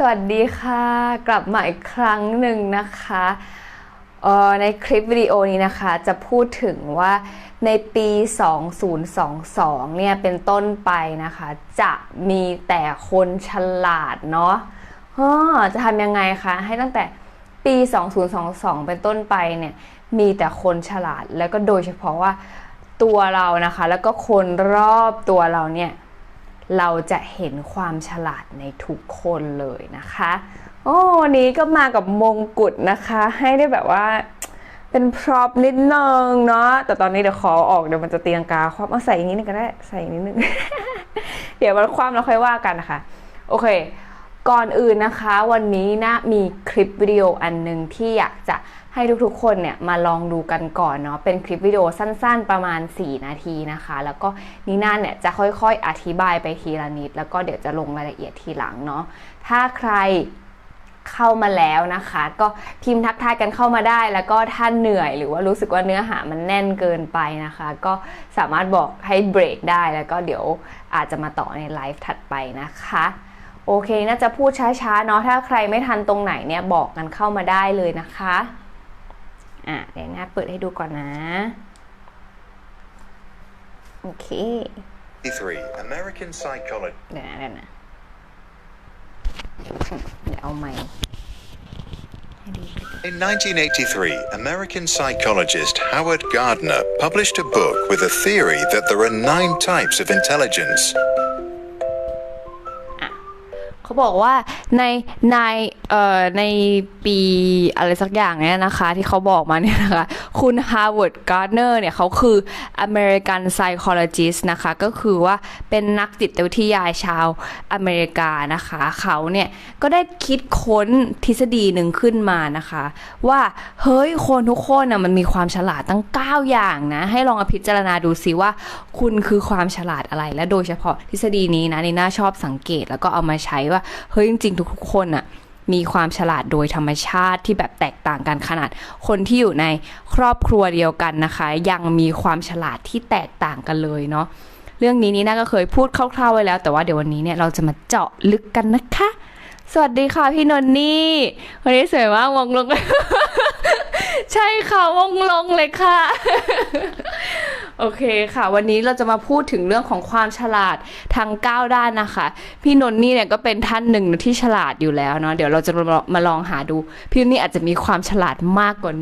สวัสดีค่ะ กลับมาอีกครั้งหนึ่งนะคะออในคลิปวิดีโอนี้นะคะจะพูดถึงว่าในปี 2022 เนี่ยเป็นต้นไปนะคะ จะมีแต่คนฉลาดเนาะจะทำยังไงคะให้ตั้งแต่ปี 2022 เป็นต้นไปเนี่ยมีแต่คนฉลาดแล้วก็โดยเฉพาะว่าตัวเรานะคะ แล้วก็คนรอบตัวเราเนี่ย เราจะเห็นความฉลาดในทุกคนเลยนะคะ โอ้วันนี้ก็มากับมงกุฎนะคะ ให้ได้แบบว่าเป็นพร็อพนิดนึงเนาะ แต่ตอนนี้เดี๋ยวขอออกเดี๋ยวมันจะเตียงกาความเอาใส่อีกนิดนึงก็ได้ใส่อีกนิดนึง เดี๋ยวมันความแล้วค่อยว่ากันนะคะ โอเค ก่อนอื่นนะคะ วันนี้นะมีคลิปวิดีโออันหนึ่งที่อยากจะ ให้ทุกๆคนเนี่ยมาลองดูกันก่อนเนาะเป็นคลิปวิดีโอสั้นๆประมาณ 4 นาทีนะคะ แล้วก็นีน่าเนี่ยจะค่อยๆ อธิบายไปทีละนิด แล้วก็เดี๋ยวจะลงรายละเอียดทีหลังเนาะถ้าใครเข้ามาแล้วนะคะ ก็พิมพ์ทักทายกันเข้ามาได้ แล้วก็ถ้าเหนื่อยหรือว่ารู้สึกว่าเนื้อหามันแน่นเกินไปนะคะ ก็สามารถบอกให้เบรกได้แล้วก็เดี๋ยวอาจจะมาต่อในไลฟ์ถัดไปนะคะโอเคน่าจะพูดช้าๆเนาะถ้าใครไม่ทันตรงไหนเนี่ยบอกกันเข้ามาได้เลยนะคะ อ่ะ เดี๋ยวน่าเปิดให้ดูก่อนนะ โอเค 3. American psychology. เดี๋ยวนะเดี๋ยวนะเดี๋ยวเอาไมค์ให้ดู In 1983, American psychologist Howard Gardner published a book with a theory that there are nine types of intelligence. เขาบอกว่าในในเอ่อในปีอะไรสักอย่างเนี่ยนะคะ ที่เขาบอกมาเนี่ยนะคะ คุณ Howard Gardner เนี่ยเขาคือ American Psychologist นะคะ ก็คือว่าเป็นนักจิตวิทยาชาวอเมริกานะคะ เขาเนี่ยก็ได้คิดค้นทฤษฎีหนึ่งขึ้นมานะคะ ว่าเฮ้ยคนทุกคนน่ะมันมีความฉลาดตั้ง 9 อย่างนะ ให้ลองพิจารณาดูซิว่า คุณคือความฉลาดอะไรและโดยเฉพาะทฤษฎีนี้นะนี่น่าชอบสังเกตแล้วก็เอามาใช้ว่าเฮ้ยจริงๆ ทุกๆคนอะมีความฉลาดโดยธรรมชาติที่แบบแตกต่างกันขนาด คนที่อยู่ในครอบครัวเดียวกันนะคะ ยังมีความฉลาดที่แตกต่างกันเลยเนาะเรื่องนี้นี่น่าก็เคยพูดคร่าวๆไว้แล้ว แต่ว่าเดี๋ยววันนี้เนี่ยเราจะมาเจาะลึกกันนะคะ สวัสดีค่ะพี่นนนี่วันนี้สวยมากวงลง ใช่ค่ะวงลงเลยค่ะ โอเคค่ะ วันนี้เราจะมาพูดถึงเรื่องของความฉลาดทั้ง9ด้านนะคะ พี่นนท์นี่เนี่ยก็เป็นท่านหนึ่งที่ฉลาดอยู่แล้วเนาะเดี๋ยวเราจะมาลองหาดู พี่นนท์นี่อาจจะมีความฉลาดมากกว่า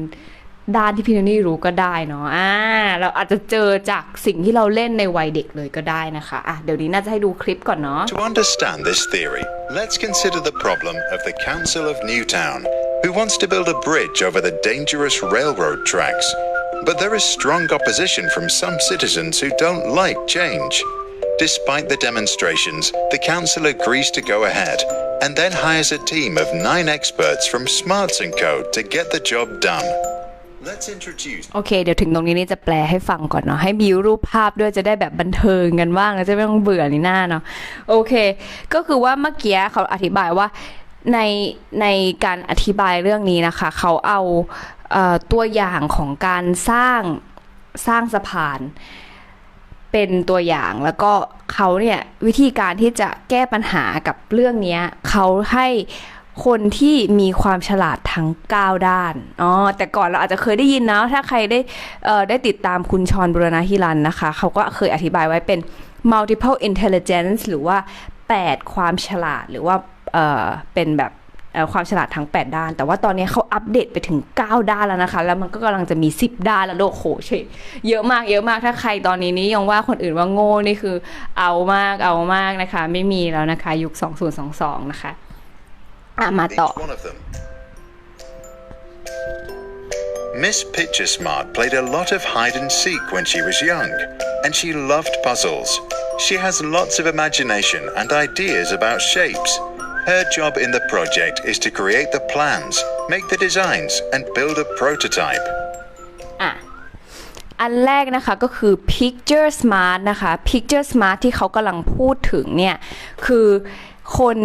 ด้านที่พี่นนท์นี่รู้ก็ได้เนาะอ่าเราอาจจะเจอจากสิ่งที่เราเล่นในวัยเด็กเลยก็ได้นะคะอะเดี๋ยวนี้น่าจะให้ดูคลิปก่อนเนาะ To understand this theory, let's consider the problem of the Council of Newtown, who wants to build a bridge over the dangerous railroad tracks. But there is strong opposition from some citizens who don't like change. Despite the demonstrations, the council agrees to go ahead and then hires a team of nine experts from Smarts & Co. to get the job done. โอเค เดี๋ยวถึงตรงนี้นี่จะแปลให้ฟังก่อนเนาะให้มีรูปภาพด้วยจะได้แบบบันเทิงกันบ้างจะไม่ต้องเบื่อนี่หน้าเนาะโอเค ก็คือว่าเมื่อกี้เขาอธิบายว่าในในการอธิบายเรื่องนี้นะคะ เขาเอา ตัวอย่างของการสร้างสร้างสะพานเป็นตัวอย่างแล้วก็เขาเนี่ยวิธีการที่จะแก้ปัญหากับเรื่องนี้เขาให้คนที่มีความฉลาดทั้ง 9 ด้าน อ๋อ แต่ก่อนเราอาจจะเคยได้ยินนะ ถ้าใครได้ได้ติดตามคุณชอนบุรณาฮิรันนะคะ เขาก็เคยอธิบายไว้เป็น multiple intelligence หรือว่า 8 ความฉลาดหรือว่าเเป็นแบบ ความฉลาดทั้ง 8 ด้าน แต่ว่าตอนนี้เขาอัปเดตไปถึง 9 ด้านแล้วนะคะ แล้วมันก็กำลังจะมี 10 ด้านแล้วโลกโหเชยเยอะมากเยอะมากถ้าใครตอนนี้นี่ยังว่าคนอื่นว่าโง่นี่คือเอามากเอามากนะคะ ไม่มีแล้วนะคะ ยุค 2022 นะคะอะมาต่อ Miss Picture Smart played a lot of hide and seek when she was young, and she loved puzzles. She has lots of imagination and ideas about shapes. Her job in the project is to create the plans, make the designs, and build a prototype. อะ อันแรกนะคะก็คือ picture smart นะคะ picture smart ที่เขากำลังพูดถึงเนี่ย คือคน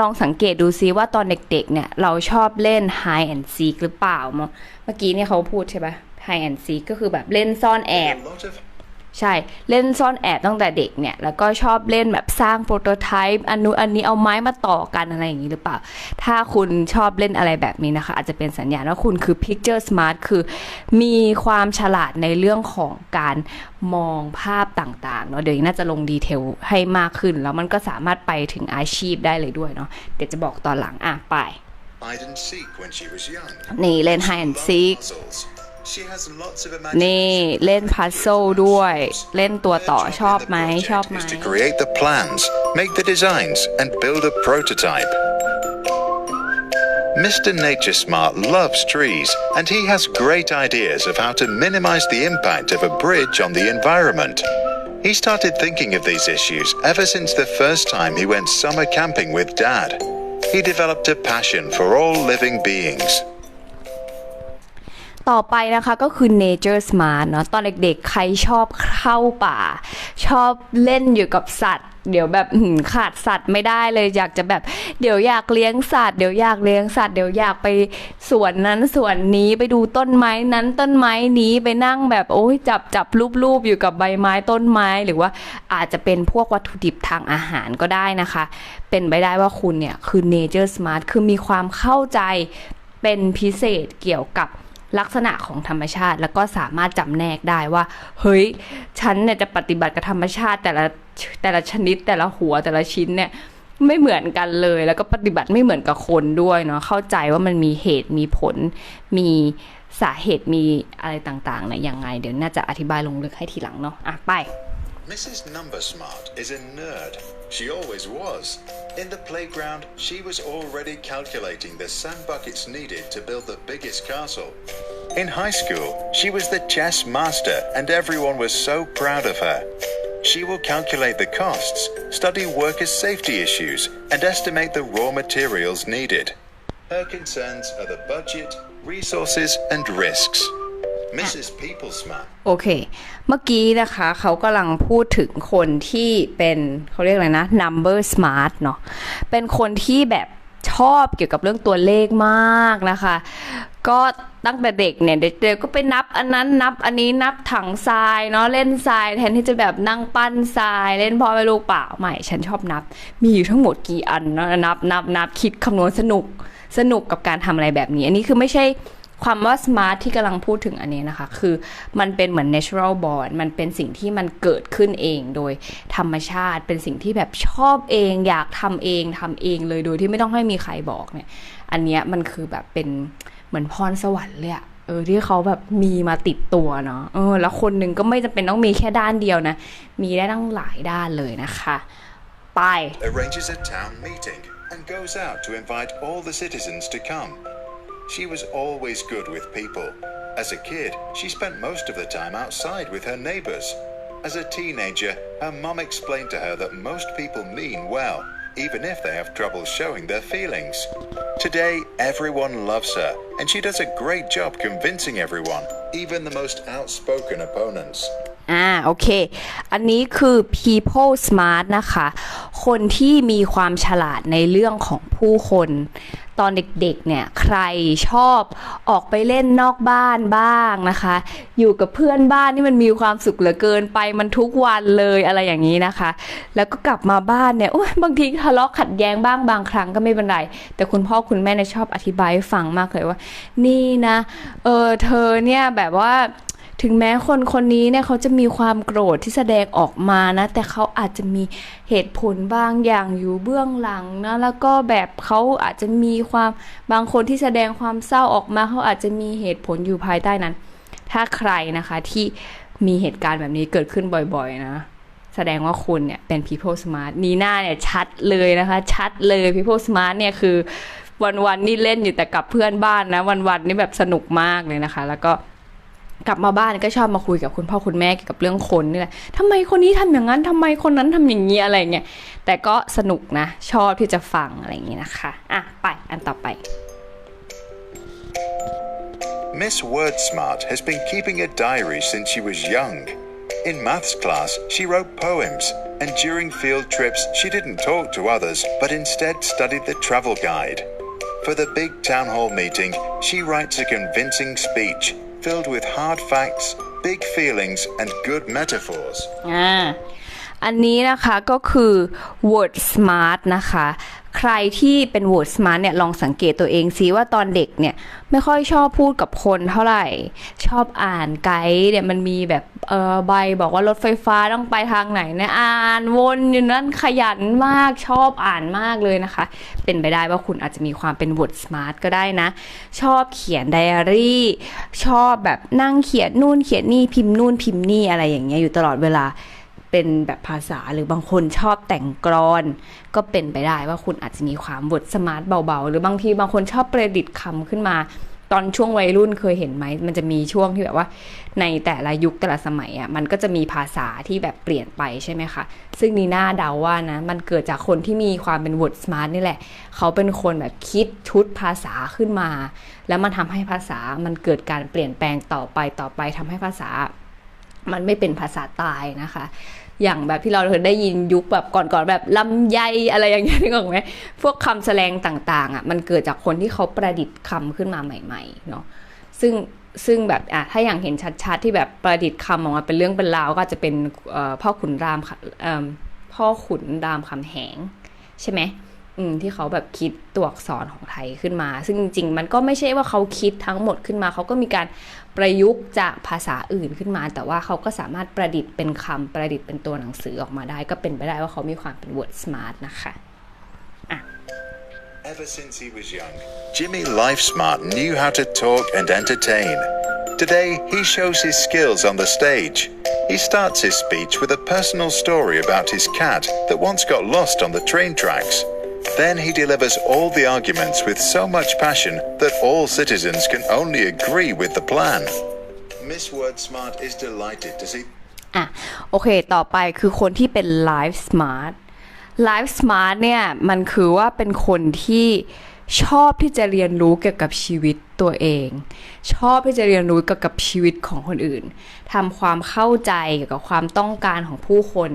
ลองสังเกตดูซิว่าตอนเด็กๆ เนี่ย เราชอบเล่น hide and seek หรือเปล่า เมื่อกี้เนี่ยเขาพูดใช่ปะ hide and seek ก็คือแบบเล่นซ่อนแอบ A lot of ใช่เล่นซ่อนแอบตั้งแต่เด็กเนี่ยแล้วก็ชอบเล่นแบบสร้างโปรโตไทป์อันนู้นอันนี้เอาไม้มาต่อกันอะไรอย่างนี้หรือเปล่า ถ้าคุณชอบเล่นอะไรแบบนี้นะคะ อาจจะเป็นสัญญาณว่าคุณคือ picture smart คือ มีความฉลาดในเรื่องของการมองภาพต่างๆเนาะเดี๋ยวน่าจะลงดีเทลให้มากขึ้น แล้วมันก็สามารถไปถึงอาชีพได้เลยด้วยเนาะเดี๋ยวจะบอกตอนหลังอะไป Hide and seek when she was young. นี่เล่น hide and Love seek puzzles. She has lots of นี่ imagination. เล่นพัซโซด้วย เล่นตัวต่อ Her job ชอบ in the ไหม project ชอบไหม is to create the plans, make the designs, and build a prototype. Mr. Nature Smart loves trees, and he has great ideas of how to minimize the impact of a bridge on the environment. He started thinking of these issues ever since the first time he went summer camping with Dad. He developed a passion for all living beings. ต่อไปนะคะก็คือ nature smart เนาะตอนเด็กๆ ใครชอบเข้าป่า ชอบเล่นอยู่กับสัตว์ เดี๋ยวแบบขาดสัตว์ไม่ได้เลยอยากจะแบบเดี๋ยวอยากเลี้ยงสัตว์เดี๋ยวอยากเลี้ยงสัตว์เดี๋ยวอยากไปสวนนั้นสวนนี้ไปดูต้นไม้นั้นต้นไม้นี้ไปนั่งแบบโอ้ยจับจับรูปๆอยู่กับใบไม้ต้นไม้หรือว่าอาจจะเป็นพวกวัตถุดิบทางอาหารก็ได้นะคะ เป็นไปได้ว่าคุณเนี่ยคือ nature smart คือมีความเข้าใจเป็นพิเศษเกี่ยวกับ ลักษณะของธรรมชาติ แล้วก็สามารถจำแนกได้ว่า เฮ้ย ฉันเนี่ยจะปฏิบัติกับธรรมชาติแต่ละแต่ละชนิด แต่ละหัวแต่ละชิ้นเนี่ยไม่เหมือนกันเลย แล้วก็ปฏิบัติไม่เหมือนกับคนด้วยเนาะเข้าใจว่ามันมีเหตุมีผล มีสาเหตุมีอะไรต่างๆเนี่ยยังไง เดี๋ยวน่าจะอธิบายลงลึกให้ทีหลังเนาะอะไป Mrs. Number Smart is a nerd. She always was. In the playground, she was already calculating the sand buckets needed to build the biggest castle. In high school, she was the chess master and everyone was so proud of her. She will calculate the costs, study workers' safety issues, and estimate the raw materials needed. Her concerns are the budget, resources, and risks. Mrs. People Smart โอเค เมื่อกี้นะคะเขากำลังพูดถึงคนที่เป็นเขาเรียกอะไรนะ number smart เนาะเป็นคนที่แบบชอบเกี่ยวกับเรื่องตัวเลขมากนะคะ ก็ตั้งแต่เด็กเนี่ยเด็กๆก็ไปนับอันนั้นนับอันนี้นับถังทรายเนาะเล่นทรายแทนที่จะแบบนั่งปั้นทราย เล่นพ่อแม่ลูกเปล่าไม่ ฉันชอบนับ มีอยู่ทั้งหมดกี่อันเนาะนับนับนับคิดคำนวณสนุกสนุกกับการทำอะไรแบบนี้ อันนี้คือไม่ใช่ ความว่า smart ที่กำลังพูดถึงอันนี้นะคะ คือมันเป็นเหมือน natural born มันเป็นสิ่งที่มันเกิดขึ้นเองโดยธรรมชาติ เป็นสิ่งที่แบบชอบเอง อยากทำเองทำเองเลยโดยที่ไม่ต้องให้มีใครบอกเนี่ย อันเนี้ยมันคือแบบเป็นเหมือนพรสวรรค์เลยอะเออที่เขาแบบมีมาติดตัวเนาะเออ แล้วคนหนึ่งก็ไม่จำเป็นต้องมีแค่ด้านเดียวนะ มีได้ตั้งหลายด้านเลยนะคะ ไป arranges a town meeting and goes out to invite all the citizens to come. She was always good with people. As a kid, she spent most of the time outside with her neighbors. As a teenager, her mum explained to her that most people mean well, even if they have trouble showing their feelings. Today, everyone loves her, and she does a great job convincing everyone, even the most outspoken opponents. อ่าโอเค อันนี้คือ people smart นะคะ คนที่มีความฉลาดในเรื่องของผู้คน ตอนเด็กๆเนี่ยใครชอบออกไปเล่นนอกบ้านบ้างนะคะ อยู่กับเพื่อนบ้านนี่มันมีความสุขเหลือเกินไปมันทุกวันเลยอะไรอย่างนี้นะคะ แล้วก็กลับมาบ้านเนี่ยโอ้ยบางทีทะเลาะขัดแย้งบ้างบางครั้งก็ไม่เป็นไร แต่คุณพ่อคุณแม่เนี่ยชอบอธิบายให้ฟังมากเลยว่า นี่นะเออเธอเนี่ยแบบว่า ถึงแม้คนคนนี้เนี่ยเขาจะมีความโกรธที่แสดงออกมานะ แต่เขาอาจจะมีเหตุผลบางอย่างอยู่เบื้องหลังนะ แล้วก็แบบเขาอาจจะมีความบางคนที่แสดงความเศร้าออกมาเขาอาจจะมีเหตุผลอยู่ภายใต้นั้น ถ้าใครนะคะที่มีเหตุการณ์แบบนี้เกิดขึ้นบ่อยๆนะแสดงว่าคุณเนี่ยเป็น people smart นีหน้าเนี่ยชัดเลยนะคะ ชัดเลย people smart เนี่ยคือวันๆนี่เล่นอยู่แต่กับเพื่อนบ้านนะ วันๆนี่แบบสนุกมากเลยนะคะ แล้วก็ กลับมาบ้านก็ชอบมาคุยกับคุณพ่อคุณแม่เกี่ยวกับเรื่องคนนี่แหละทำไมคนนี้ทำอย่างนั้นทำไมคนนั้นทำอย่างนี้อะไรเงี้ย แต่ก็สนุกนะ ชอบที่จะฟังอะไรอย่างนี้นะคะ อะ ไปอันต่อไป Miss Wordsmart has been keeping a diary since she was young. In maths class, she wrote poems, and during field trips, she didn't talk to others, but instead studied the travel guide. For the big town hall meeting, she writes a convincing speech. filled with hard facts, big feelings, and good metaphors. อ่า อันนี้นะคะก็คือ word smart นะคะ ใครที่เป็น word smart เนี่ยลองสังเกตตัวเองซิว่าตอนเด็กเนี่ยไม่ค่อยชอบพูดกับคนเท่าไหร่ ชอบอ่านไกด์เนี่ยมันมีแบบเออใบบอกว่ารถไฟฟ้าต้องไปทางไหนนะอ่านวนอยู่นั่นขยันมากชอบอ่านมากเลยนะคะ เป็นไปได้ว่าคุณอาจจะมีความเป็น word smart ก็ได้นะ ชอบเขียนไดอารี่ ชอบแบบนั่งเขียนนู่นเขียนนี่พิมพ์นู่นพิมพ์นี่อะไรอย่างเงี้ยอยู่ตลอดเวลา เป็นแบบภาษาหรือบางคนชอบแต่งกรอน ก็เป็นไปได้ว่าคุณอาจจะมีความบทสมาร์ทเบาๆ หรือบางทีบางคนชอบประดิษฐ์คำขึ้นมา ตอนช่วงวัยรุ่นเคยเห็นไหม มันจะมีช่วงที่แบบว่า ในแต่ละยุคแต่ละสมัยอะมันก็จะมีภาษาที่แบบเปลี่ยนไปใช่ไหมคะ ซึ่งนีน่าเดาว่านะมันเกิดจากคนที่มีความเป็น word smart นี่แหละ เขาเป็นคนแบบคิดชุดภาษาขึ้นมา แล้วมันทำให้ภาษามันเกิดการเปลี่ยนแปลงต่อไปต่อไปทำให้ภาษา มันไม่เป็นภาษาตายนะคะ อย่างแบบที่เราเคยได้ยินยุคแบบก่อนๆแบบลำไยอะไรอย่างเงี้ยนึกออกไหมพวกคำแสดงต่างๆอะมันเกิดจากคนที่เขาประดิษฐ์คำขึ้นมาใหม่ๆเนาะซึ่งซึ่งแบบอะถ้าอย่างเห็นชัดๆที่แบบประดิษฐ์คำออกมาเป็นเรื่องเป็นราวก็จะเป็นพ่อขุนรามค่ะเอิ่มพ่อขุนรามคำแหงใช่ไหม อืมที่เขาแบบคิดตัวอักษรของไทยขึ้นมา ซึ่งจริงๆมันก็ไม่ใช่ว่าเขาคิดทั้งหมดขึ้นมา เขาก็มีการประยุกต์จากภาษาอื่นขึ้นมา แต่ว่าเขาก็สามารถประดิษฐ์เป็นคำประดิษฐ์เป็นตัวหนังสือออกมาได้ ก็เป็นไปได้ว่าเขามีความเป็น word smart นะคะะ Ever since he was young, Jimmy LifeSmart knew how to talk and entertain. Today, he shows his skills on the stage. He starts his speech with a personal story about his cat that once got lost on the train tracks. Then he delivers all the arguments with so much passion that all citizens can only agree with the plan. Miss WordSmart is delighted to see อะโอเค ต่อไปคือคนที่เป็น life smart life smart เนี่ย มันคือว่าเป็นคนที่ชอบที่จะเรียนรู้เกี่ยวกับชีวิตตัวเอง ชอบที่จะเรียนรู้เกี่ยวกับชีวิตของคนอื่นทำความเข้าใจเกี่ยวกับความต้องการของผู้คน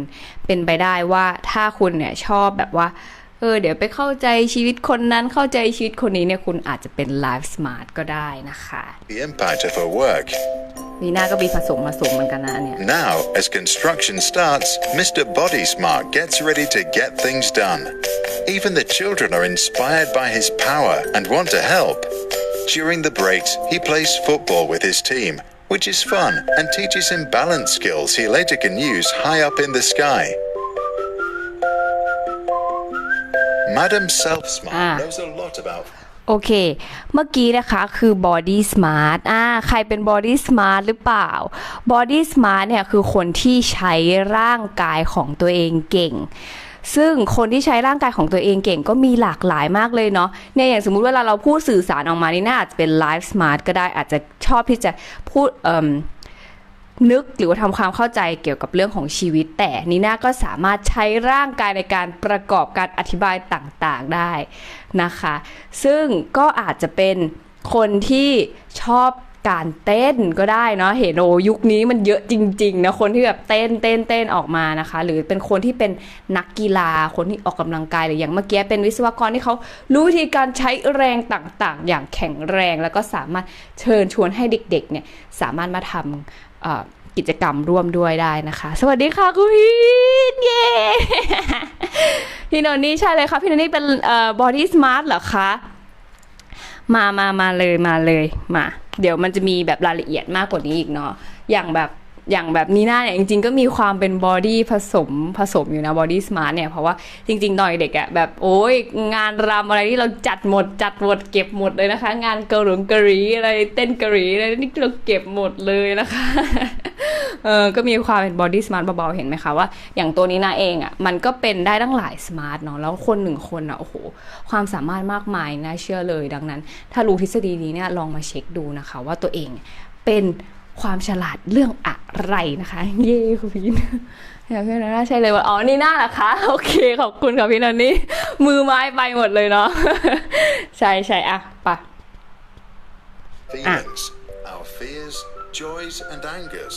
เป็นไปได้ว่าถ้าคุณเนี่ยชอบแบบว่า เออเดี๋ยวไปเข้าใจชีวิตคนนั้นเข้าใจชีวิตคนนี้เนี่ยคุณอาจจะเป็น life smart ก็ได้นะคะ the impact of her work. วีน่าก็มีผสมผสมเหมือนกันนะอันเนี่ย Now, as construction starts, Mr. Body Smart gets ready to get things done. Even the children are inspired by his power and want to help. During the breaks, he plays football with his team, which is fun and teaches him balance skills he later can use high up in the sky. Madam Self Smart Ah. knows a lot about โอเค เมื่อกี้นะคะคือ body smart อ่า ใครเป็น body smart หรือเปล่า body smart เนี่ยคือคนที่ใช้ร่างกายของตัวเองเก่ง ซึ่งคนที่ใช้ร่างกายของตัวเองเก่งก็มีหลากหลายมากเลยเนาะ เนี่ยอย่างสมมุติเวลาเราพูดสื่อสารออกมานี่น่าอาจจะเป็น life smart ก็ได้อาจจะชอบที่จะพูดเอ่ม นึกหรือว่าทำความเข้าใจเกี่ยวกับเรื่องของชีวิต แต่นีน่าก็สามารถใช้ร่างกายในการประกอบการอธิบายต่างๆได้นะคะ ซึ่งก็อาจจะเป็นคนที่ชอบการเต้นก็ได้เนาะเห็นโอยุคนี้มันเยอะจริงๆนะคนที่แบบเต้นเต้นเต้นออกมานะคะ หรือเป็นคนที่เป็นนักกีฬาคนที่ออกกำลังกายหรืออย่างเมื่อกี้เป็นวิศวกรที่เขารู้วิธีการใช้แรงต่างๆ อย่างแข็งแรงแล้วก็สามารถเชิญชวนให้เด็กๆเนี่ยสามารถมาทำเอ่อ กิจกรรมร่วมด้วยได้นะคะ สวัสดีค่ะคุณพีนเย้พี่นนนี่ใช่เลยค่ะพี่นนนี่เป็นบอดี้สมาร์ทเหรอคะมามามาเลยมาเลยมา เดี๋ยวมันจะมีแบบรายละเอียดมากกว่านี้อีกเนาะอย่างแบบ อย่างแบบนีน่าเนี่ยจริงๆก็มีความเป็นบอดี้ผสมผสมอยู่นะบอดี้สมาร์ทเนี่ยเพราะว่าจริงๆตอนเด็กอะแบบโอ้ยงานรำอะไรที่เราจัดหมดจัดหมดเก็บหมดเลยนะคะ งานเกาหลงกะหรีอะไรเต้นกะหรีอะไรนี่เราเก็บหมดเลยนะคะเออก็มีความเป็นบอดี้สมาร์ทเบาๆเห็นไหมคะว่าอย่างตัวนี้นะเองอะมันก็เป็นได้ตั้งหลายสมาร์ทเนาะแล้วคนหนึ่งคนอะโอ้โหความสามารถมากมายน่าเชื่อเลยดังนั้น ถ้ารู้ทฤษฎีนี้เนี่ยลองมาเช็คดูนะคะ ว่าตัวเองเป็น ความฉลาดเรื่องอะไรนะคะ เย้คุณพี่อยากพี่นันน่าใช่เลยว่าอ๋อนี่น่าเหรอคะโอเคขอบคุณค่ะพี่นันนี่มือไม้ไปหมดเลยเนาะใช่ใช่อะไป feelings, our fears, joys, and angers.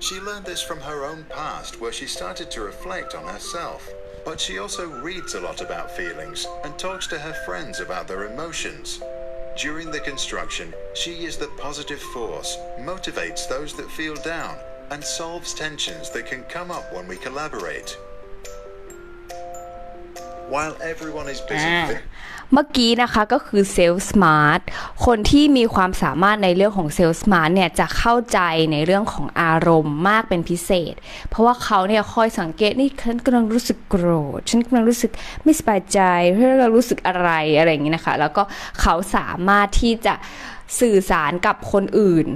She learned this from her own past, where she started to reflect on herself. But she also reads a lot about feelings and talks to her friends about their emotions. During the construction, she is the positive force, motivates those that feel down, and solves tensions that can come up when we collaborate. While everyone is busy อ่า fi- เมื่อกี้นะคะก็คือเซลล์สมาร์ทคนที่มีความสามารถในเรื่องของเซลล์สมาร์ทเนี่ยจะเข้าใจในเรื่องของอารมณ์มากเป็นพิเศษ เพราะว่าเขาเนี่ยคอยสังเกตนี่ฉันกำลังรู้สึกโกรธฉันกำลังรู้สึกไม่สบายใจเพื่อเรารู้สึกอะไรอะไรอย่างนี้นะคะ แล้วก็เขาสามารถที่จะสื่อสารกับคนอื่น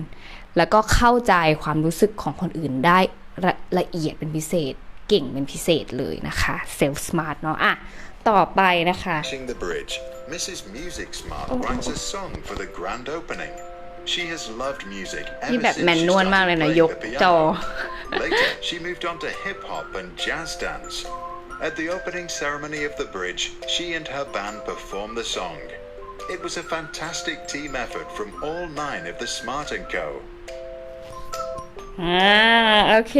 แล้วก็เข้าใจความรู้สึกของคนอื่นได้ละละเอียดเป็นพิเศษ เก่งเป็นพิเศษเลยนะคะเซลล์สมาร์ทเนาะอะต่อไปนะคะ finishing the bridge, Mrs. Music Smart writes a song for the grand opening. She has loved music นี่ ever แบบ since แม she นนวล started มากเลยนะ playing ยก the จอ piano. Later, she moved on to hip hop and jazz dance. At the opening ceremony of the bridge, she and her band performed the song. It was a fantastic team effort from all nine of the Smart & Co. อ่าโอเค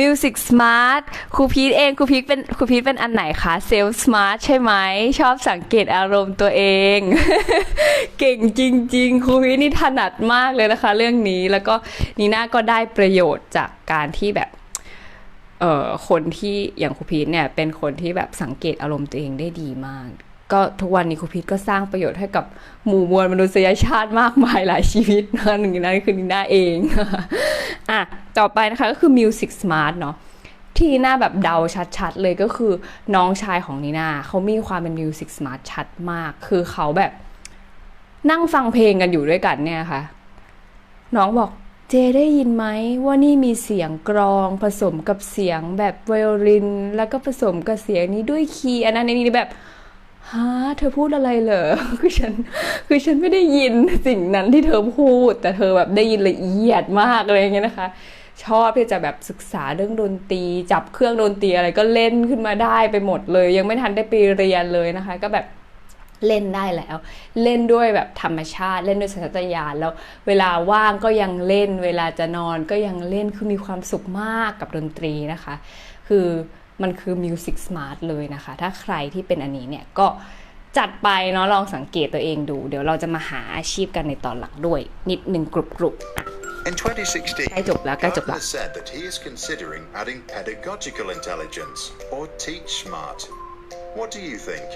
Music Smart ครูพีทเองครูพีทเป็นครูพีทเป็นอันไหนคะ Self Smart ใช่ไหม ชอบสังเกตอารมณ์ตัวเอง เก่งจริง ๆ ครูพีทนี่ถนัดมากเลยนะคะ เรื่องนี้แล้วก็นีน่าก็ได้ประโยชน์จากการที่แบบเอ่อคนที่อย่างครูพีทเนี่ยเป็นคนที่แบบสังเกตอารมณ์ตัวเองได้ดีมาก ก็ทุกวันนี้ครูพีทก็สร้างประโยชน์ให้กับหมู่มวลมนุษยชาติมากมายหลายชีวิตนะหนึ่งในนั้นคือนิน่าเองอะต่อไปนะคะก็คือ Music Smart เนาะที่นีน่าแบบเดาชัดๆ เลยก็คือน้องชายของนีน่าเขามีความเป็น Music Smart ชัดมาก คือเขาแบบนั่งฟังเพลงกันอยู่ด้วยกันเนี่ยค่ะ น้องบอกเจได้ยินไหมว่านี่มีเสียงกรองผสมกับเสียงแบบไวโอลิน แล้วก็ผสมกับเสียงนี้ด้วยคีย์อันนั้นอันนี้แบบ ฮะเธอพูดอะไรเหรอคือฉันคือฉันไม่ได้ยินสิ่งนั้นที่เธอพูด แต่เธอแบบได้ยินละเอียดมากอะไรอย่างเงี้ยนะคะ ชอบที่จะแบบศึกษาเรื่องดนตรี จับเครื่องดนตรีอะไรก็เล่นขึ้นมาได้ไปหมดเลย ยังไม่ทันได้ไปเรียนเลยนะคะ ก็แบบเล่นได้แล้ว เล่นด้วยแบบธรรมชาติ เล่นด้วยสัญชาตญาณแล้วเวลาว่างก็ยังเล่น เวลาจะนอนก็ยังเล่นคือมีความสุขมากกับดนตรีนะคะ คือ มันคือ Music Smart เลยนะคะ ถ้าใครที่เป็นอันนี้เนี่ยก็จัดไปเนาะลองสังเกตตัวเองดู เดี๋ยวเราจะมาหาอาชีพกันในตอนหลังด้วย นิดหนึ่งกรุบกรุบๆอะ In 2016, ใกล้จบแล้วใกล้จบแล้ว Gartner said that he is considering adding pedagogical intelligence or teach smart. What do you think?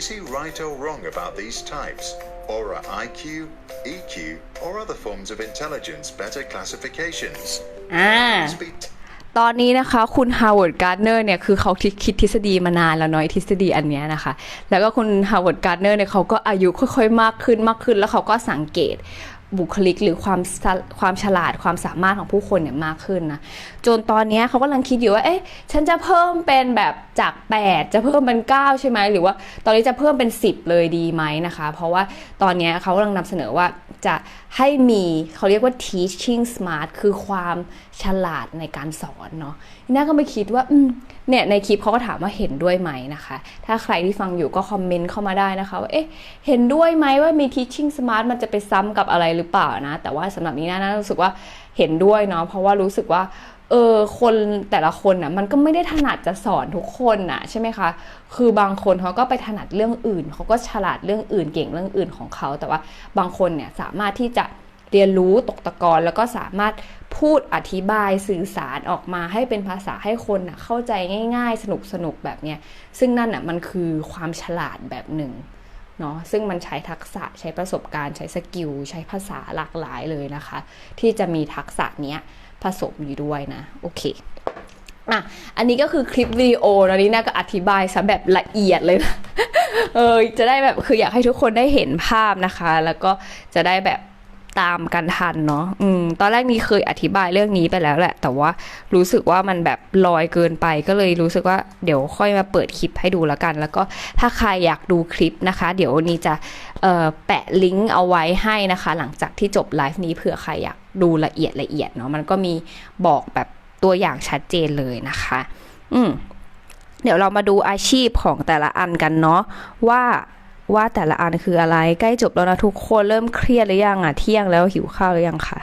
Is he right or wrong about these types? Or are IQ, EQ, or other forms of intelligence better classifications? อ่า Speak ตอนนี้นะคะ คุณฮาวเวิร์ดการ์เนอร์เนี่ยคือเขาคิดทฤษฎีมานานแล้วเน้อยทฤษฎีอันเนี้ยนะคะ แล้วก็คุณฮาวเวิร์ดการ์เนอร์เนี่ยเขาก็อายุค่อยๆ มากขึ้นมากขึ้น แล้วเขาก็สังเกตบุคลิกหรือความความฉลาดความสามารถของผู้คนเนี่ยมากขึ้นนะ จนตอนนี้เขากำลังคิดอยู่ว่า เอ๊ะ ฉันจะเพิ่มเป็นแบบจาก 8 จะเพิ่มเป็น 9 ใช่ไหม หรือว่าตอนนี้จะเพิ่มเป็น 10 เลยดีไหมนะคะ เพราะว่าตอนนี้เขากำลังนำเสนอว่าจะให้มีเขาเรียกว่า teaching smart คือความฉลาดในการสอนเนาะน่าก็ไม่คิดว่าเนี่ยในคลิปเขาก็ถามว่าเห็นด้วยไหมนะคะ ถ้าใครที่ฟังอยู่ก็คอมเมนต์เข้ามาได้นะคะว่าเอ๊ะเห็นด้วยไหมว่ามี teaching smart มันจะไปซ้ำกับอะไรหรือเปล่านะ แต่ว่าสำหรับนี้น่ารู้สึกว่าเห็นด้วยเนาะเพราะว่ารู้สึกว่า เออคนแต่ละคนน่ะมันก็ไม่ได้ถนัดจะสอนทุกคนน่ะใช่ไหมคะ คือบางคนเขาก็ไปถนัดเรื่องอื่นเขาก็ฉลาดเรื่องอื่นเก่งเรื่องอื่นของเขาแต่ว่าบางคนเนี่ยสามารถที่จะเรียนรู้ตกตะกอนแล้วก็สามารถพูดอธิบายสื่อสารออกมาให้เป็นภาษาให้คนน่ะเข้าใจง่าย ๆ สนุกสนุกแบบเนี้ยซึ่งนั่นน่ะมันคือความฉลาดแบบหนึ่งเนาะซึ่งมันใช้ทักษะใช้ประสบการณ์ใช้สกิลใช้ภาษาหลากหลายเลยนะคะ ที่จะมีทักษะเนี้ย ผสมอยู่ด้วยนะ โอเคอะอันนี้ก็คือคลิปวิดีโอนะนี่น่าก็อธิบายซะแบบละเอียดเลยนะเออจะได้แบบคืออยากให้ทุกคนได้เห็นภาพนะคะ แล้วก็จะได้แบบ ตามกันทันเนาะอืมตอนแรกนี้เคยอธิบายเรื่องนี้ไปแล้วแหละ แต่ว่ารู้สึกว่ามันแบบลอยเกินไปก็เลยรู้สึกว่าเดี๋ยวค่อยมาเปิดคลิปให้ดูแล้วกัน แล้วก็ถ้าใครอยากดูคลิปนะคะ เดี๋ยวนี้จะเอ่อแปะลิงก์เอาไว้ให้นะคะ หลังจากที่จบไลฟ์นี้เผื่อใครอยากดูละเอียดละเอียดเนาะมันก็มีบอกแบบตัวอย่างชัดเจนเลยนะคะ อืมเดี๋ยวเรามาดูอาชีพของแต่ละอันกันเนาะว่า ว่าแต่ละอันคืออะไร ใกล้จบแล้วนะทุกคนเริ่มเครียดหรือยังอะเที่ยงแล้วหิวข้าวหรือยังคะ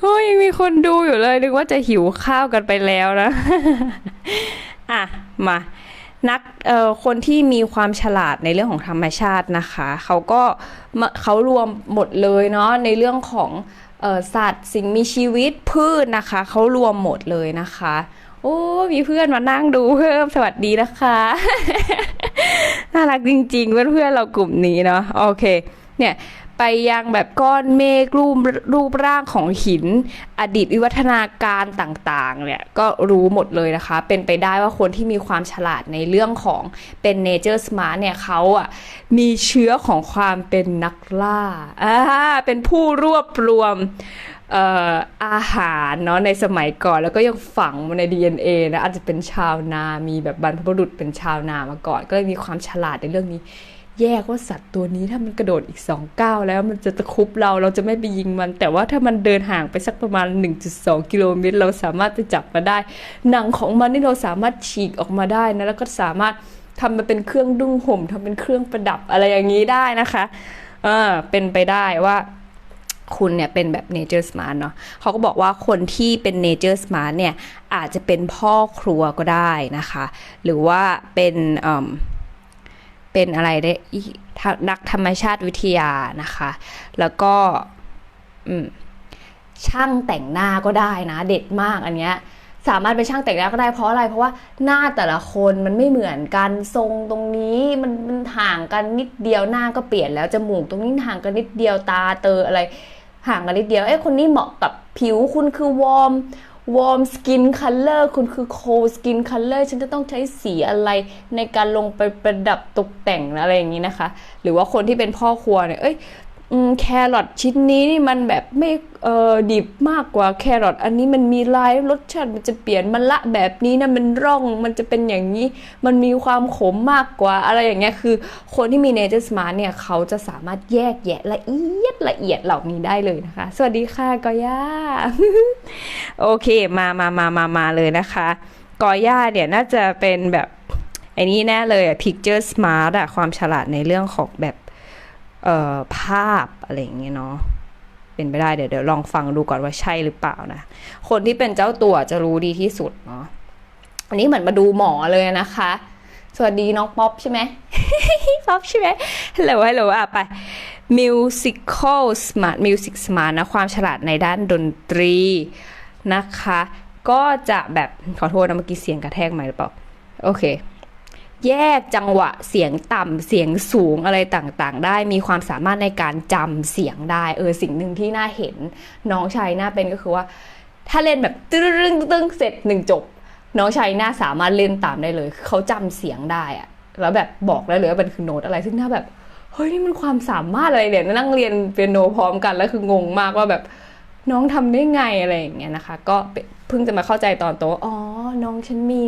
โอ้ยยังมีคนดูอยู่เลยนึกว่าจะหิวข้าวกันไปแล้วนะ อะมานักเอ่อคนที่มีความฉลาดในเรื่องของธรรมชาตินะคะเขาก็เขารวมหมดเลยเนาะในเรื่องของเอ่อสัตว์สิ่งมีชีวิตพืชนะคะเขารวมหมดเลยนะคะ โอ้มีเพื่อนมานั่งดูเพิ่มสวัสดีนะคะ น่ารักจริงๆเพื่อนๆเรากลุ่มนี้เนาะโอเค เนี่ยไปยังแบบก้อนเมฆรูปรูปร่างของหิน อดีตวิวัฒนาการต่างๆเนี่ยก็รู้หมดเลยนะคะ เป็นไปได้ว่าคนที่มีความฉลาดในเรื่องของเป็น Nature Smart เนี่ยเขาอะมีเชื้อของความเป็นนักล่าอ่าเป็นผู้รวบรวม อาหารเนาะในสมัยก่อนแล้วก็ยังฝังมาใน DNA นะอาจจะเป็นชาวนา มีแบบบรรพบุรุษเป็นชาวนามาก่อน ก็เลยมีความฉลาดในเรื่องนี้ แยกว่าสัตว์ตัวนี้ถ้ามันกระโดดอีกสองก้าวแล้วมันจะตะคุบเราเราจะไม่ไปยิงมัน แต่ว่าถ้ามันเดินห่างไปสักประมาณ 1.2 กิโลเมตร เราสามารถจะจับมาได้ หนังของมันนี่เราสามารถฉีกออกมาได้นะแล้วก็สามารถทำมาเป็นเครื่องดุ้งห่มทำเป็นเครื่องประดับอะไรอย่างนี้ได้นะคะเออเป็นไปได้ว่า คุณเนี่ยเป็นแบบ nature smart เนาะเขาก็บอกว่าคนที่เป็น nature smart เนี่ยอาจจะเป็นพ่อครัวก็ได้นะคะ หรือว่าเป็นเป็นอะไรได้นักธรรมชาติวิทยานะคะ แล้วก็ช่างแต่งหน้าก็ได้นะ เด็ดมากอันเนี้ยสามารถเป็นช่างแต่งหน้าก็ได้เพราะอะไร เพราะว่าหน้าแต่ละคนมันไม่เหมือนกันทรงตรงนี้มันมันห่างกันนิดเดียวหน้าก็เปลี่ยนแล้วจมูกตรงนี้ห่างกันนิดเดียวตาเตออะไร ห่างกันนิดเดียว เอ้คนนี้เหมาะกับผิวคุณคือวอร์มวอร์มสกินคัลเลอร์คุณคือโคสกินคัลเลอร์ฉันจะต้องใช้สีอะไรในการลงไปประดับตกแต่งอะไรอย่างนี้นะคะ หรือว่าคนที่เป็นพ่อครัวเนี่ยเอ้ย แครอทชิ้นนี้นี่มันแบบไม่เออดิบมากกว่าแครอทอันนี้มันมีลายรสชาติมันจะเปลี่ยนมันละแบบนี้นะมันร่องมันจะเป็นอย่างนี้ มันมีความขมมากกว่าอะไรอย่างเงี้ยคือ คนที่มี Nature Smart เนี่ยเขาจะสามารถแยกแยะละเอียดละเอียดเหล่านี้ได้เลยนะคะ สวัสดีค่ะกอย่าโอเคมามามามามาเลยนะคะกอย่าเนี่ยน่าจะเป็นแบบไอ้นี้แน่เลยอะ picture smart อะความฉลาดในเรื่องของแบบ ภาพอะไรอย่างเงี้ยเนาะเป็นไปได้เดี๋ยวเดี๋ยวลองฟังดูก่อนว่าใช่หรือเปล่านะ คนที่เป็นเจ้าตัวจะรู้ดีที่สุดเนาะอันนี้เหมือนมาดูหมอเลยนะคะ สวัสดีน้องป๊อปใช่ไหมป๊อปใช่ไหมฮัลโหลฮัลโหลอะไป musical smart music smart นะ ความฉลาดในด้านดนตรีนะคะ ก็จะแบบขอโทษนะเมื่อกี้เสียงกระแทกไหมค์หรือเปล่า โอเค แยกจังหวะเสียงต่ำเสียงสูงอะไรต่างๆ ได้มีความสามารถในการจำเสียงได้เออสิ่งหนึ่งที่น่าเห็นน้องชายน่าเป็นก็คือว่า ถ้าเล่นแบบตึ้งตึ้งตึ้งเสร็จหนึ่งจบ น้องชายน่าสามารถเล่นตามได้เลย เขาจำเสียงได้อะแล้วแบบบอกได้เลยว่ามันคือโน้ตอะไรซึ่งน่าแบบเฮ้ยนี่มันความสามารถอะไรเนี่ยนั่งเรียนเปียโนพร้อมกันแล้วคืองงมากว่าแบบน้องทำได้ไงอะไรอย่างเงี้ยนะคะ ก็เพิ่งจะมาเข้าใจตอนโตอ๋อ น้องฉันมี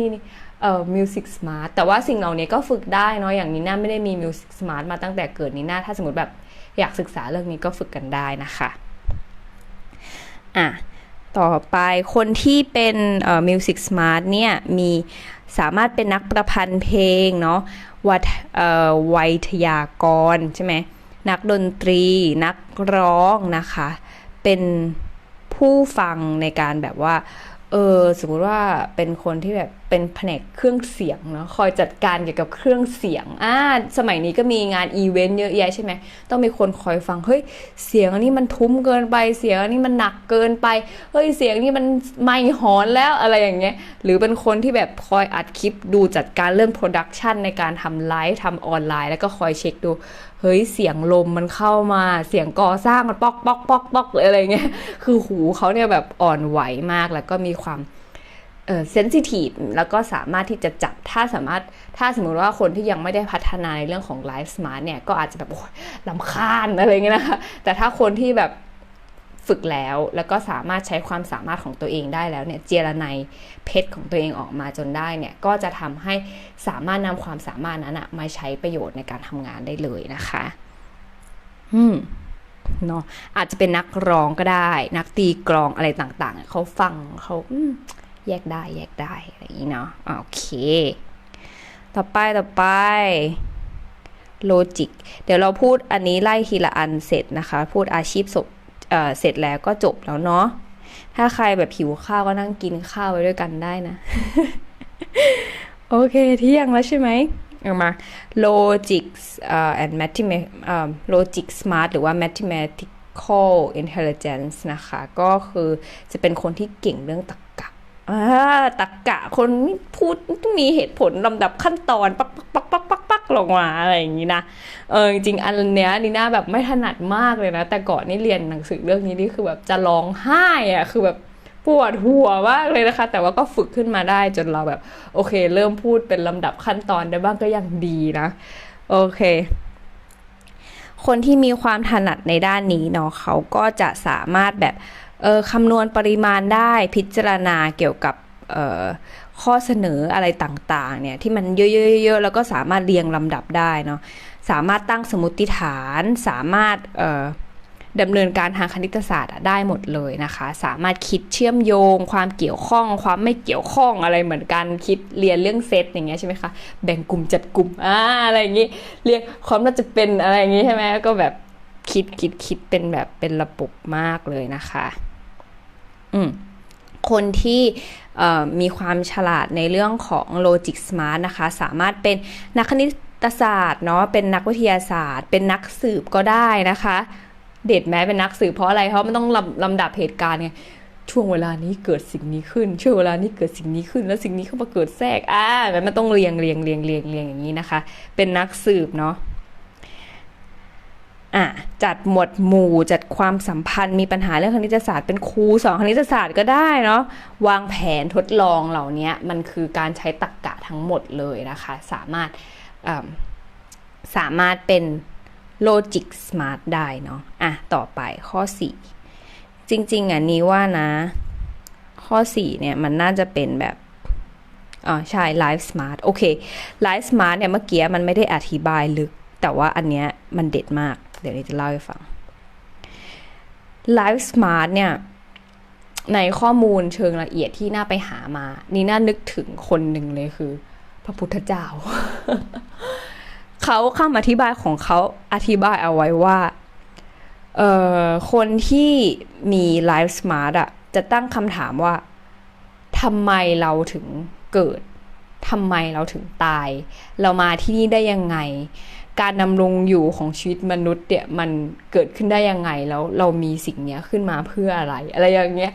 เอ่อ music smart แต่ว่าสิ่งเหล่านี้ก็ฝึกได้เนาะอย่างนี้น่าไม่ได้มี music smart มาตั้งแต่เกิดนี้น่าถ้าสมมติแบบอยากศึกษาเรื่องนี้ก็ฝึกกันได้นะคะอะต่อไปคนที่เป็นเอ่อ music smart เนี่ยมีสามารถเป็นนักประพันธ์เพลงเนาะวัทเอ่อไวยทยากรใช่ไหมนักดนตรี นักร้องนะคะ เป็นผู้ฟังในการแบบว่าเออสมมุติว่าเป็นคนที่แบบ เป็นแผนกเครื่องเสียงเนาะคอยจัดการเกี่ยวกับเครื่องเสียงอ่าสมัยนี้ก็มีงานอีเวนต์เยอะแยะใช่ไหมต้องมีคนคอยฟังเฮ้ยเสียงอันนี้มันทุ้มเกินไปเสียงอันนี้มันหนักเกินไปเฮ้ยเสียงนี้มันไม่หอนแล้วอะไรอย่างเงี้ยหรือเป็นคนที่แบบคอยอัดคลิปดูจัดการเรื่องโปรดักชันในการทำไลฟ์ทำออนไลน์ แล้วก็คอยเช็คดูเฮ้ยเสียงลมมันเข้ามาเสียงก่อสร้างมันป๊อกป๊อกป๊อกป๊อกเลยอะไรเงี้ยคือหูเขาเนี่ยแบบอ่อนไหวมากแล้วก็มีความ เออเซนซิทีฟแล้วก็สามารถที่จะจับถ้าสามารถถ้าสมมติว่าคนที่ยังไม่ได้พัฒนาในเรื่องของไลฟ์สมาร์ทเนี่ย ก็อาจจะแบบโอ้ลำคาญอะไรเงี้ยนะคะแต่ถ้าคนที่แบบฝึกแล้วแล้วก็สามารถใช้ความสามารถของตัวเองได้แล้วเนี่ยเจรไนเพชรของตัวเองออกมาจนได้เนี่ยก็จะทำให้สามารถนำความสามารถนั้นอะมาใช้ประโยชน์ในการทำงานได้เลยนะคะ อืมเนาะอาจจะเป็นนักร้องก็ได้ นักตีกลองอะไรต่าง ๆ เขาฟังเขาอืม แยกได้แยกได้อะไรอย่างนี้เนาะโอเค ต่อไปต่อไปโลจิกเดี๋ยวเราพูดอันนี้ไล่ทีละอันเสร็จนะคะ พูดอาชีพศพเเสร็จแล้วก็จบแล้วเนาะถ้าใครแบบหิวข้าวก็นั่งกินข้าวไปด้วยกันได้นะ โอเคเที่ยงแล้วใช่ไหมเอามา logic เอ่อ and mathemat เอ่อ logic smart หรือว่า mathematical intelligence นะคะ ก็คือจะเป็นคนที่เก่งเรื่องตรรก ตรรกะคนพูดมีเหตุผลลำดับขั้นตอนปักปักปักปักปักปักลงมาอะไรอย่างนี้นะเออจริงอันเนี้ยนีน่าแบบไม่ถนัดมากเลยนะ แต่ก่อนนี่เรียนหนังสือเรื่องนี้นี่คือแบบจะร้องไห้อะคือแบบปวดหัวมากเลยนะคะ แต่ว่าก็ฝึกขึ้นมาได้จนเราแบบ โอเค เริ่มพูดเป็นลำดับขั้นตอนได้บ้างก็ยังดีนะ โอเค คนที่มีความถนัดในด้านนี้เนาะเขาก็จะสามารถแบบ คำนวณปริมาณได้พิจารณาเกี่ยวกับออข้อเสนออะไรต่างๆเนี่ยที่มันเยอะๆๆแล้วก็สามารถเรียงลำดับได้เนาะสามารถตั้งสมมติฐานสามารถดำเนินการทางคณิตศาสตร์ได้หมดเลยนะคะ สามารถคิดเชื่อมโยง ความเกี่ยวข้อง ความไม่เกี่ยวข้องอะไรเหมือนกันคิดเรียนเรื่องเซตอย่างเงี้ยใช่ไหมคะแบ่งกลุ่มจัดกลุ่มอ่าอะไรอย่างงี้เรียกความน่าจะเป็นอะไรอย่างงี้ใช่ไหมก็แบบคิดคิดคิดเป็นแบบเป็นระบบมากเลยนะคะ คนที่มีความฉลาดในเรื่องของ logic smart นะคะ สามารถเป็นนักคณิตศาสตร์เนาะเป็นนักวิทยาศาสตร์ เป็นนักสืบก็ได้นะคะ เด็ดแม้เป็นนักสืบเพราะอะไรเพราะมันต้องลำลำดับเหตุการณ์ไงช่วงเวลานี้เกิดสิ่งนี้ขึ้น ช่วงเวลานี้เกิดสิ่งนี้ขึ้น แล้วสิ่งนี้เข้ามาเกิดแทรกอ่าแล้มันต้องเรียงเรียงเรียงเรียงเรียงอย่างนี้นะคะ เป็นนักสืบเนาะ อะจัดหมวดหมู่จัดความสัมพันธ์มีปัญหาเรื่องคณิตศาสตร์เป็นครูสอนคณิตศาสตร์ก็ได้เนาะวางแผนทดลองเหล่านี้มันคือการใช้ตรรกะทั้งหมดเลยนะคะ สามารถสามารถเป็น logic smart ได้เนาะอะต่อไปข้อ 4 จริง ๆ อะ นี้ว่านะ ข้อ 4 เนี่ย มันน่าจะเป็นแบบอ่าใช่ life smart โอเค life smart เนี่ย เมื่อกี้มันไม่ได้อธิบายลึก แต่ว่าอันเนี้ยมันเด็ดมาก เดี๋ยวนี้จะเล่าให้ฟัง Life Smart เนี่ย ในข้อมูลเชิงละเอียดที่น่าไปหามา นี่น่านึกถึงคนหนึ่งเลยคือ พระพุทธเจ้า เขาคำอธิบายของเขาอธิบายเอาไว้ว่า เอ่อ คนที่มี Life Smart อะจะตั้งคำถามว่าทำไมเราถึงเกิดทำไมเราถึงตาย เรามาที่นี่ได้ยังไง การดำรงอยู่ของชีวิตมนุษย์เนี่ยมันเกิดขึ้นได้ยังไงแล้วเรามีสิ่งเนี้ยขึ้นมาเพื่ออะไร อะไรอย่างเงี้ย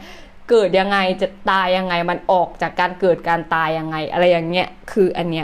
เกิดยังไงจะตายยังไงมันออกจากการเกิดการตายยังไง อะไรอย่างเงี้ยคืออันเนี้ย